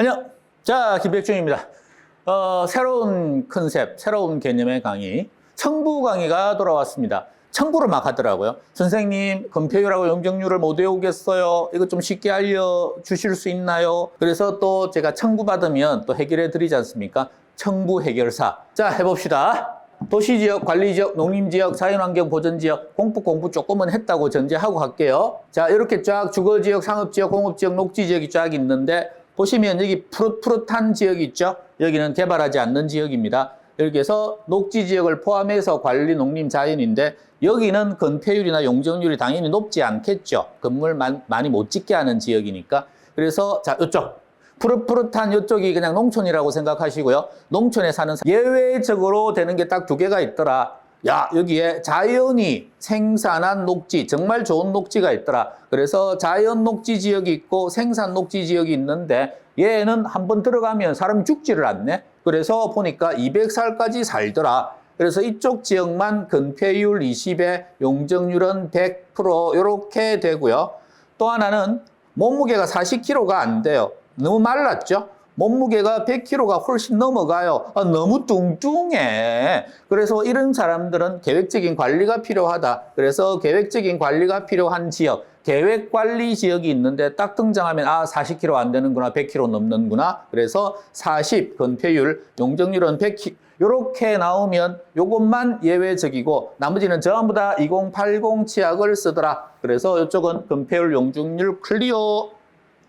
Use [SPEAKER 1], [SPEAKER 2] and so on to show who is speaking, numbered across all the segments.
[SPEAKER 1] 안녕. 자, 김백중입니다. 어, 새로운 컨셉, 새로운 개념의 강의, 청부 강의가 돌아왔습니다. 청부를 막 하더라고요. 선생님, 건폐율하고 용적률을 못 외우겠어요. 이거 좀 쉽게 알려주실 수 있나요? 그래서 또 제가 청부 받으면 또 해결해 드리지 않습니까? 청부 해결사. 자, 해봅시다. 도시지역, 관리지역, 농림지역, 자연환경 보전지역, 공부 공부 조금은 했다고 전제하고 갈게요. 자, 이렇게 쫙 주거지역, 상업지역, 공업지역, 녹지지역이 쫙 있는데 보시면 여기 푸릇푸릇한 지역이 있죠? 여기는 개발하지 않는 지역입니다. 여기에서 녹지 지역을 포함해서 관리 농림 자연인데 여기는 건폐율이나 용적률이 당연히 높지 않겠죠. 건물 만- 많이 못 짓게 하는 지역이니까. 그래서 자, 이쪽 푸릇푸릇한 이쪽이 그냥 농촌이라고 생각하시고요. 농촌에 사는 사- 예외적으로 되는 게 딱 두 개가 있더라. 야, 여기에 자연이 생산한 녹지, 정말 좋은 녹지가 있더라. 그래서 자연 녹지 지역이 있고 생산 녹지 지역이 있는데 얘는 한번 들어가면 사람이 죽지를 않네. 그래서 보니까 200살까지 살더라. 그래서 이쪽 지역만 건폐율 20에 용적률은 100% 이렇게 되고요. 또 하나는 몸무게가 40kg가 안 돼요. 너무 말랐죠? 몸무게가 100kg가 훨씬 넘어가요. 아, 너무 뚱뚱해. 그래서 이런 사람들은 계획적인 관리가 필요하다. 그래서 계획적인 관리가 필요한 지역, 계획 관리 지역이 있는데 딱 등장하면 아, 40kg 안 되는구나, 100kg 넘는구나. 그래서 40 건폐율, 용적률은 100kg. 요렇게 나오면 요것만 예외적이고 나머지는 전부 다 2080 치약을 쓰더라. 그래서 이쪽은 건폐율 용적률 클리어.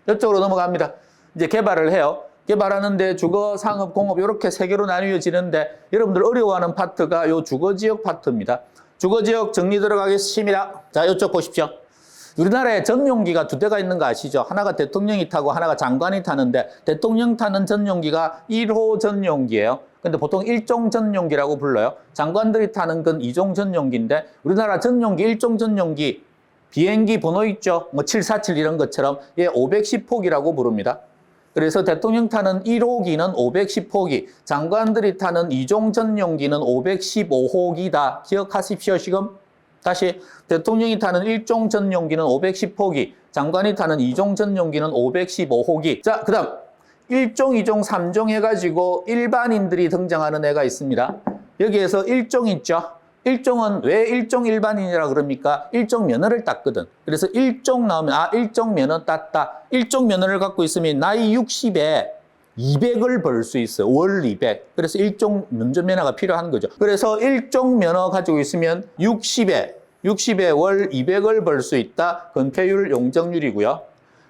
[SPEAKER 1] 이쪽으로 넘어갑니다. 이제 개발을 해요. 개발하는데 주거, 상업, 공업 이렇게 세 개로 나뉘어지는데 여러분들 어려워하는 파트가 요 주거 지역 파트입니다. 주거 지역 정리 들어가겠습니다. 자, 이쪽 보십시오. 우리나라에 전용기가 두 대가 있는 거 아시죠? 하나가 대통령이 타고 하나가 장관이 타는데 대통령 타는 전용기가 1호 전용기예요. 근데 보통 일종 전용기라고 불러요. 장관들이 타는 건 2종 전용기인데 우리나라 전용기, 일종 전용기 비행기 번호 있죠? 뭐 747 이런 것처럼 얘 510폭이라고 부릅니다. 그래서 대통령 타는 1호기는 510호기, 장관들이 타는 2종 전용기는 515호기다. 기억하십시오, 지금. 다시 대통령이 타는 1종 전용기는 510호기, 장관이 타는 2종 전용기는 515호기. 자, 그 다음 1종, 2종, 3종 해가지고 일반인들이 등장하는 애가 있습니다. 여기에서 1종 있죠? 1종은 왜 1종 일반인이라 그럽니까? 1종 면허를 땄거든. 그래서 1종 나오면, 아, 1종 면허 땄다. 1종 면허를 갖고 있으면 나이 60에 200을 벌 수 있어요. 월 200. 그래서 1종 면접 면허가 필요한 거죠. 그래서 1종 면허 가지고 있으면 60에, 60에 월 200을 벌 수 있다. 건폐율 용적률이고요.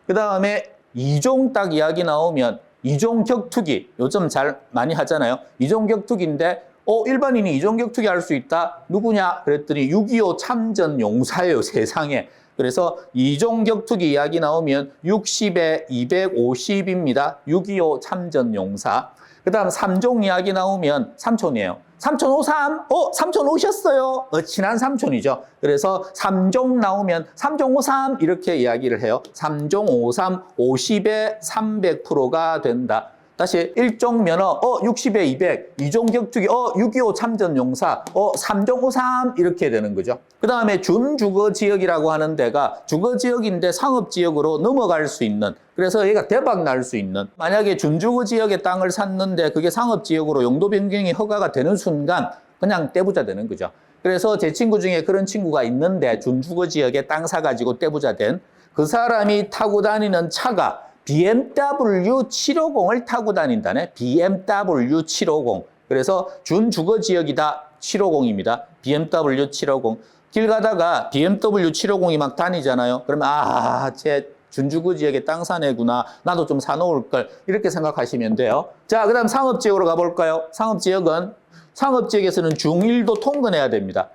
[SPEAKER 1] 그 다음에 2종 딱 이야기 나오면 2종 격투기. 요즘 잘 많이 하잖아요. 2종 격투기인데 어, 일반인이 이종 격 투기 할 수 있다? 누구냐? 그랬더니 6.25 참전 용사예요, 세상에. 그래서 이종 격 투기 이야기 나오면 60에 250입니다. 6.25 참전 용사. 그 다음 3종 이야기 나오면 삼촌이에요. 삼촌 오삼, 어, 삼촌 오셨어요. 어, 친한 삼촌이죠. 그래서 3종 나오면 3종 오삼 이렇게 이야기를 해요. 3종 오삼 50에 300%가 된다. 다시 1종 면허, 어, 60에 200, 2종 격투기, 어, 6.25 참전 용사, 어, 3종 53 이렇게 되는 거죠. 그 다음에 준주거 지역이라고 하는 데가 주거 지역인데 상업 지역으로 넘어갈 수 있는 그래서 얘가 대박 날 수 있는 만약에 준주거 지역의 땅을 샀는데 그게 상업 지역으로 용도 변경이 허가가 되는 순간 그냥 떼부자 되는 거죠. 그래서 제 친구 중에 그런 친구가 있는데 준주거 지역에 땅 사가지고 떼부자 된 그 사람이 타고 다니는 차가 BMW 750을 타고 다닌다네. BMW 750. 그래서 준 주거 지역이다. 750입니다. BMW 750. 길 가다가 BMW 750이 막 다니잖아요. 그러면 아, 제 준주거 지역의 땅 사내구나. 나도 좀 사놓을 걸. 이렇게 생각하시면 돼요. 자, 그다음 상업 지역으로 가볼까요? 상업 지역은 상업 지역에서는 중1도 통근해야 됩니다.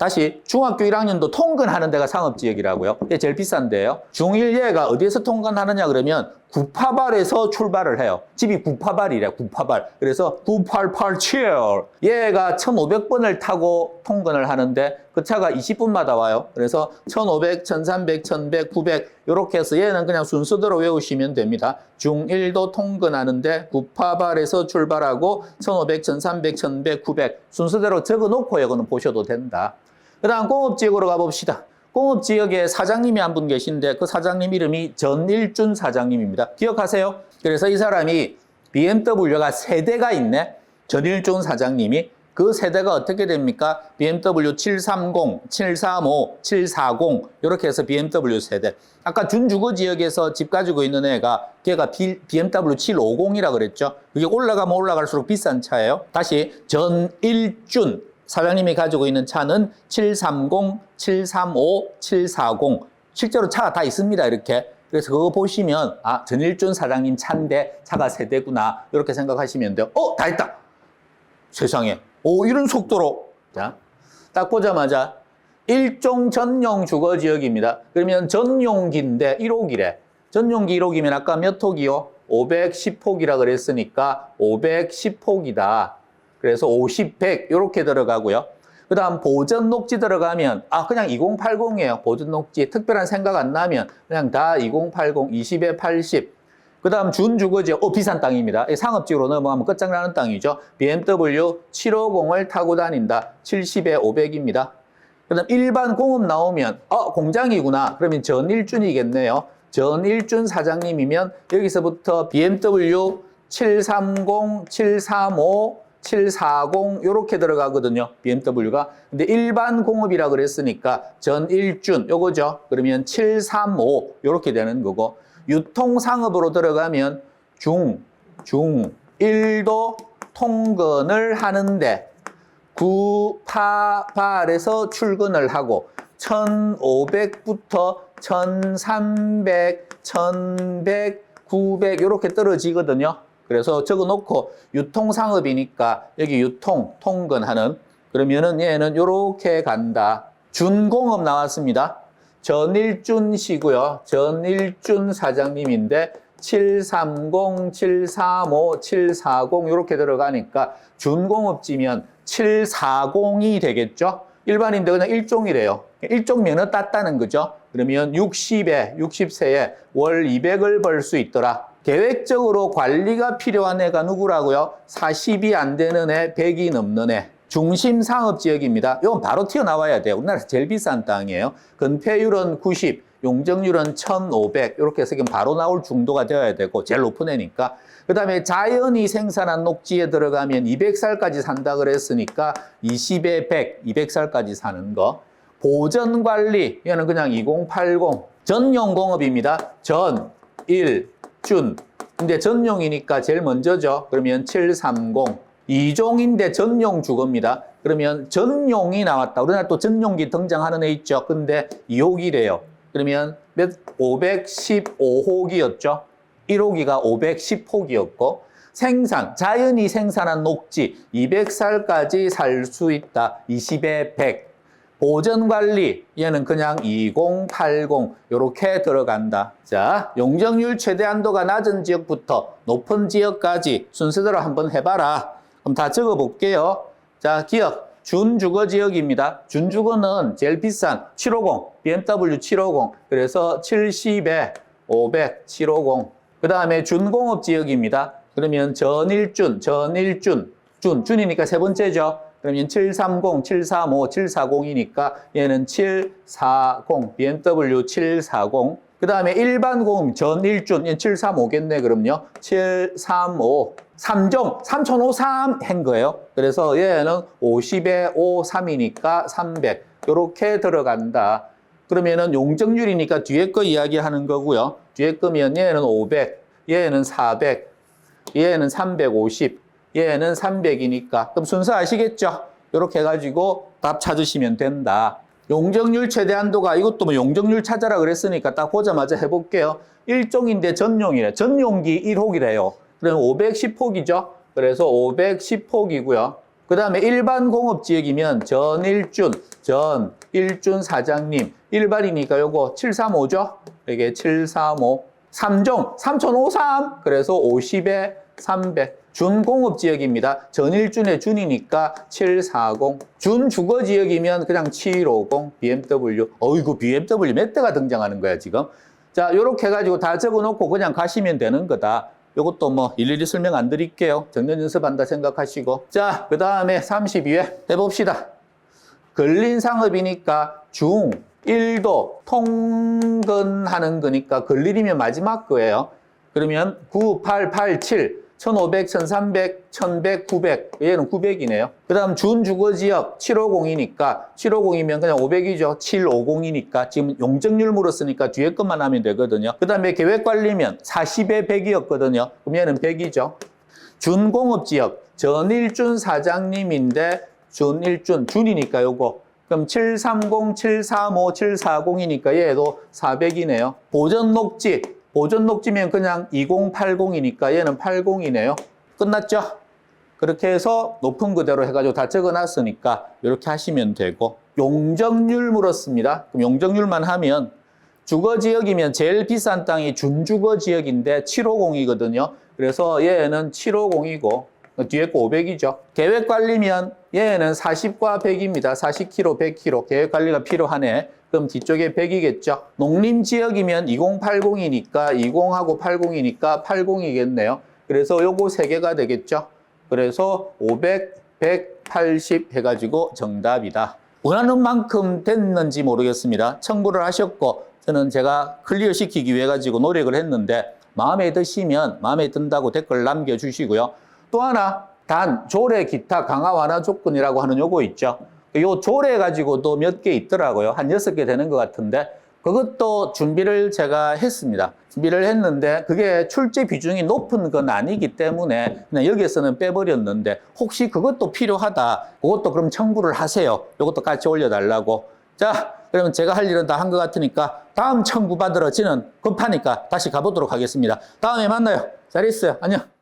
[SPEAKER 1] 다시 중학교 1학년도 통근하는 데가 상업지역이라고요. 이게 제일 비싼데요. 중1 얘가 어디에서 통근하느냐 그러면 구파발에서 출발을 해요. 집이 구파발이래, 구파발. 그래서 9887. 얘가 1500번을 타고 통근을 하는데 그 차가 20분마다 와요. 그래서 1500, 1300, 1100, 900 이렇게 해서 얘는 그냥 순서대로 외우시면 됩니다. 중1도 통근하는데 구파발에서 출발하고 1500, 1300, 1100, 900 순서대로 적어 놓고 이거는 보셔도 된다. 그 다음 공업지역으로 가봅시다. 공업지역에 사장님이 한 분 계신데 그 사장님 이름이 전일준 사장님입니다. 기억하세요? 그래서 이 사람이 BMW가 세대가 있네. 전일준 사장님이 그 세대가 어떻게 됩니까? BMW 730, 735, 740 이렇게 해서 BMW 세대. 아까 준주거 지역에서 집 가지고 있는 애가 걔가 BMW 750이라 그랬죠. 그게 올라가면 올라갈수록 비싼 차예요. 다시 전일준 사장님이 가지고 있는 차는 730, 735, 740. 실제로 차가 다 있습니다. 이렇게. 그래서 그거 보시면 아 전일준 사장님 차인데 차가 세대구나 이렇게 생각하시면 돼요. 어, 다 있다. 세상에. 오, 이런 속도로. 자, 딱 보자마자 일종 전용 주거 지역입니다. 그러면 전용기인데 1호기래. 전용기 1호기면 아까 몇 호기요? 510호기라 그랬으니까 510호기다. 그래서 50, 100 이렇게 들어가고요. 그 다음 보전 녹지 들어가면 아 그냥 2080이에요. 보전 녹지 특별한 생각 안 나면 그냥 다 2080, 20에 80. 그 다음 준주거지, 어, 비싼 땅입니다. 이 상업지로 넘어가면 끝장나는 땅이죠. BMW 750을 타고 다닌다. 70에 500입니다. 그 다음 일반 공업 나오면, 어, 공장이구나. 그러면 전일준이겠네요. 전일준 사장님이면 여기서부터 BMW 730, 735, 740 이렇게 들어가거든요. BMW가. 근데 일반 공업이라 그랬으니까 전일준 요거죠. 그러면 735 이렇게 되는 거고 유통 상업으로 들어가면 중, 중, 1도 통근을 하는데 구파발에서 출근을 하고 1500부터 1300, 1100, 900 이렇게 떨어지거든요. 그래서 적어 놓고 유통상업이니까 여기 유통, 통근하는 그러면은 얘는 이렇게 간다. 준공업 나왔습니다. 전일준 씨고요. 전일준 사장님인데 730, 735, 740 이렇게 들어가니까 준공업지면 740이 되겠죠. 일반인데 그냥 일종이래요. 일종면허 땄다는 거죠. 그러면 60에 60세에 월 200을 벌 수 있더라. 계획적으로 관리가 필요한 애가 누구라고요? 40이 안 되는 애, 100이 넘는 애. 중심 상업 지역입니다. 이건 바로 튀어나와야 돼요. 우리나라에서 제일 비싼 땅이에요. 건폐율은 90, 용적률은 1500 이렇게 해서 바로 나올 중도가 되어야 되고 제일 높은 애니까. 그 다음에 자연이 생산한 녹지에 들어가면 200살까지 산다 그랬으니까 20에 100, 200살까지 사는 거. 보전 관리, 얘는 그냥 2080. 전용 공업입니다. 전, 일, 준. 근데 전용이니까 제일 먼저죠. 그러면 730. 이종인데 전용 주거입니다. 그러면 전용이 나왔다. 우리나라 또 전용기 등장하는 애 있죠. 근데 2호기래요. 그러면 몇 515호기였죠. 1호기가 510호기였고 생산, 자연이 생산한 녹지 200살까지 살 수 있다. 20에 100. 보전 관리 얘는 그냥 2080 이렇게 들어간다. 자, 용적률 최대 한도가 낮은 지역부터 높은 지역까지 순서대로 한번 해봐라. 그럼 다 적어 볼게요. 자, 기억. 준주거 지역입니다. 준주거는 제일 비싼 750, BMW 750. 그래서 70에 500, 750. 그 다음에 준공업 지역입니다. 그러면 전일준, 전일준, 준, 준이니까 세 번째죠. 그러면 730, 735, 740이니까 얘는 740, BMW 740. 그 다음에 일반 공업 전일준, 얘는 735겠네, 그럼요. 735. 3종, 3053 한 거예요. 그래서 얘는 50에 53이니까 300. 이렇게 들어간다. 그러면은 용적률이니까 뒤에 거 이야기하는 거고요. 뒤에 거면 얘는 500, 얘는 400, 얘는 350, 얘는 300이니까. 그럼 순서 아시겠죠? 이렇게 해가지고 답 찾으시면 된다. 용적률 최대 한도가 이것도 뭐 용적률 찾아라 그랬으니까 딱 보자마자 해볼게요. 일종인데 전용이래. 전용기 1호기래요. 그럼 510폭이죠. 그래서 510폭이고요. 그 다음에 일반 공업지역이면 전일준, 전일준 사장님. 일반이니까 요거 735죠? 이게 735. 3종, 3053. 그래서 50에 300. 준공업 지역입니다. 전일준의 준이니까 740. 준 주거 지역이면 그냥 750. BMW. 어이구, BMW 몇 대가 등장하는 거야, 지금? 자, 요렇게 해가지고 다 적어 놓고 그냥 가시면 되는 거다. 요것도 뭐 일일이 설명 안 드릴게요. 정년 연습한다 생각하시고. 자, 그 다음에 32회 해봅시다. 근린 상업이니까 중, 1도 통근하는 거니까 걸리리면 마지막 거예요. 그러면 9, 8, 8, 7, 1500, 1300, 1100, 900. 얘는 900이네요. 그 다음 준 주거 지역 750이니까 750이면 그냥 500이죠. 750이니까 지금 용적률 물었으니까 뒤에 것만 하면 되거든요. 그 다음에 계획 관리면 40에 100이었거든요. 그럼 얘는 100이죠. 준공업 지역 전일준 사장님인데 준일준 준이니까 요거 그럼 730, 735, 740이니까 얘도 400이네요. 보전 녹지 보전 녹지면 그냥 2080이니까 얘는 80이네요. 끝났죠? 그렇게 해서 높은 그대로 해가지고 다 적어놨으니까 이렇게 하시면 되고 용적률 물었습니다. 그럼 용적률만 하면 주거지역이면 제일 비싼 땅이 준주거지역인데 750이거든요. 그래서 얘는 750이고 뒤에 거 500이죠. 계획관리면 얘는 40과 100입니다. 40km, 100km. 계획관리가 필요하네. 그럼 뒤쪽에 100이겠죠. 농림지역이면 2080이니까 20하고 80이니까 80이겠네요. 그래서 요거 3개가 되겠죠. 그래서 500, 100, 80 해가지고 정답이다. 원하는 만큼 됐는지 모르겠습니다. 청구를 하셨고 저는 제가 클리어 시키기 위해 가지고 노력을 했는데 마음에 드시면 마음에 든다고 댓글 남겨주시고요. 또 하나 단 조례 기타 강화 완화 조건이라고 하는 요거 있죠. 요 조례 가지고도 몇 개 있더라고요. 한 여섯 개 되는 것 같은데 그것도 준비를 제가 했습니다. 준비를 했는데 그게 출제 비중이 높은 건 아니기 때문에 그냥 여기에서는 빼버렸는데 혹시 그것도 필요하다. 그것도 그럼 청구를 하세요. 이것도 같이 올려달라고. 자, 그러면 제가 할 일은 다 한 것 같으니까 다음 청구 받으러 저는 급하니까 다시 가보도록 하겠습니다. 다음에 만나요. 잘 있어요. 안녕.